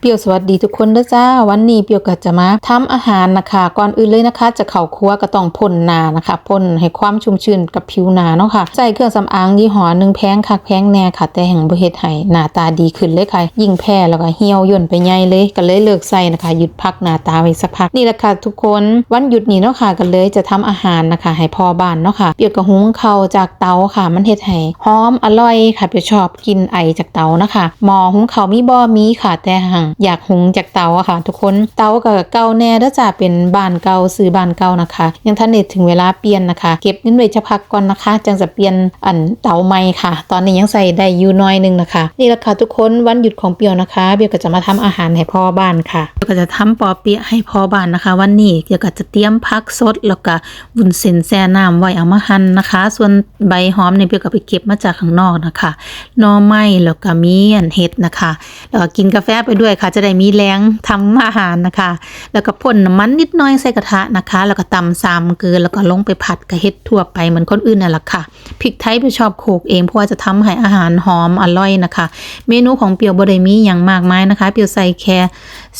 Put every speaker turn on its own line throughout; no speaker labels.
เปียวสวัสดีทุกคนเด้อจ้า วันนี้เปียวก็จะมาทำอาหารนะคะ ก่อนอื่นเลยนะคะ จะเข้าครัวก็ต้องพ่นนานะคะพ่นให้ความชุ่มชื้นกับผิวหนาเนาะค่ะ ใส่เครื่องสำอางยี่ห้อหนึ่งแพงคักแพงแน่ค่ะ แต่แห่งบ่เฮ็ดให้หน้าตาดีขึ้นเลยค่ะ ยิ่งแพ้แล้วก็เหี่ยวย่นไปใหญ่เลยก็เลยเลิกใส่นะคะ หยุดพักหน้าตาไว้สักพักนี่แหละค่ะทุกคนวันหยุดนี้เนาะค่ะก็เลยจะทำอาหารนะคะ ให้พ่อบ้านเนาะค่ะ เปียวก็หุงเข้าจากเตาค่ะ มันเฮ็ดให้หอมอร่อยค่ะเปียวชอบกินไอจากเตานะคะหม้อหุงเข้ามีบ่มีค่ะแต่หังอยากหุงจากเตาอะค่ะ ทุกคนเตาก็เก่าแน่เด้อจ้าเป็นบ้านเก่าซื้อบ้านเก่านะคะ ยังทันได้ถึงเวลาเปลี่ยนนะคะ เก็บเงินไว้จะพักก่อนนะคะ จังจะเปลี่ยนอันเตาใหม่ค่ะ ตอนนี้ยังใส่ได้อยู่น้อยหนึงนะคะ นี่แหละค่ะทุกคนวันหยุดของเปียวนะคะเปียวก็จะมาทำอาหารให้พ่อบ้านค่ะเปียวก็จะทำปอเปี๊ยะให้พ่อบ้านนะคะ วันนี้เกี่ยวกับจะเตรียมผักสดแล้วก็วุ้นเส้นแช่น้ำไว้เอามาหั่นนะคะ ส่วนใบหอมเนี่ยเปียวก็ไปเก็บมาจากข้างนอกนะคะนอไม้แล้วก็มีอันเห็ดนะคะ แล้วก็กินกาแฟไปด้วยค่ะ จะได้มีแรงทำอาหารนะคะ แล้วก็พ่นน้ำมันนิดน้อยใส่กระทะนะคะ แล้วก็ตำซามเกลือแล้วก็ลงไปผัดกระเฮ็ดทั่วไปเหมือนคนอื่นนั่นแหละค่ะพริกไทยไปชอบโขลกเองเพราะว่าจะทำให้อาหารหอมอร่อยนะคะ เมนูของเปียวบได้มีอย่างมากมายนะคะ เปียวใส่แค่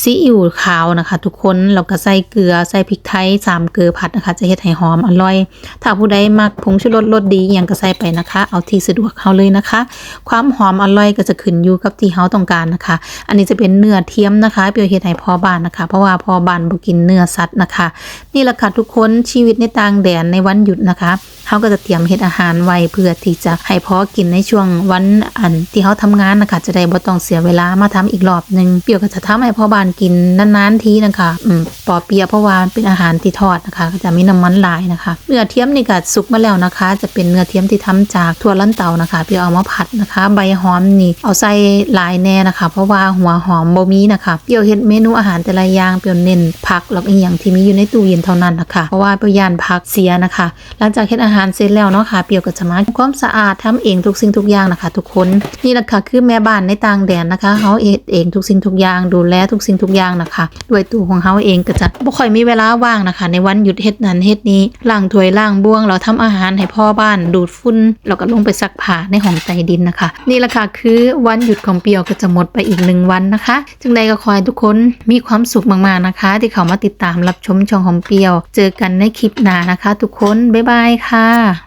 ซีอิ๊วขาวนะคะ ทุกคนแล้วก็ใส่เกลือใส่พริกไทยสามเกลือผัดนะคะ จะเฮ็ดให้หอมอร่อย ถ้าผู้ใดมักผงชูรสรสดีอย่างก็ใส่ไปนะคะ เอาที่สะดวกเขาเลยนะคะ ความหอมอร่อยก็จะขึ้นอยู่กับที่เฮาต้องการนะคะ อันนี้จะเป็นเนื้อเทียมนะคะเปียวเฮ็ดให้พ่อบ้านนะคะ เพราะว่าพ่อบ้านบ่กินเนื้อสัตว์นะคะ นี่แหละค่ะทุกคนชีวิตในต่างแดนในวันหยุดนะคะเขาก็จะเตรียมเฮ็ดอาหารไว้เพื่อที่จะให้พ่อกินในช่วงวันอันที่เขาทำงานนะคะ จะได้บ่ต้องเสียเวลามาทำอีกรอบหนึงเปียวก็จะทำให้พ่อบ้านกินนานๆทีนะคะอืมปอเปียเพราะว่าเป็นอาหารที่ทอดนะคะ ก็จะมีน้ำมันหลายนะคะ เนื้อเทียมนี่ก็สุกมาแล้วนะคะ จะเป็นเนื้อเทียมที่ทำจากถั่วลันเตานะคะเปียวเอามาผัดนะคะ ใบหอมนี่เอาใส่หลายแน่นะคะ เพราะว่าหัวหอมบ่มีนะคะเปียวเฮ็ดเมนูอาหารแต่ละอย่างเปียวเน้นผักแล้วก็อีกอย่างที่มีอยู่ในตู้เย็นเท่านั้นนะคะ เพราะว่าเปียวยานผักเสียนะคะ หลังจากเฮ็ดอาหารเสร็จแล้วเนาะค่ะเปียวก็จะมาทำความสะอาดทำเองทุกสิ่งทุกอย่างนะคะ ทุกคนนี่แหละค่ะคือแม่บ้านในต่างแดนนะคะเฮาเฮ็ดเองทุกสิ่งทุกอย่างดูแลทุกสิ่งทุกอย่างนะคะ ด้วยตัวของเฮาเองก็จะบ่ค่อยมีเวลาว่างนะคะ ในวันหยุดเฮ็ดนั้นเฮ็ดนี้ล้างถ้วยล้างบ้วงเราทำอาหารให้พ่อบ้านดูดฝุ่นแล้วก็ลงไปซักผ้าในห้องใต้ดินนะคะ นี่แหละค่ะคือวันหยุดของเปียวก็จะหมดไปอีกหนึ่งวันนะคะจึงใดก็ขอให้ทุกคนมีความสุขมากๆนะคะ ที่เขามาติดตามรับชมช่องของเปียว เจอกันในคลิปหน้านะคะ ทุกคนบ๊ายบายค่ะ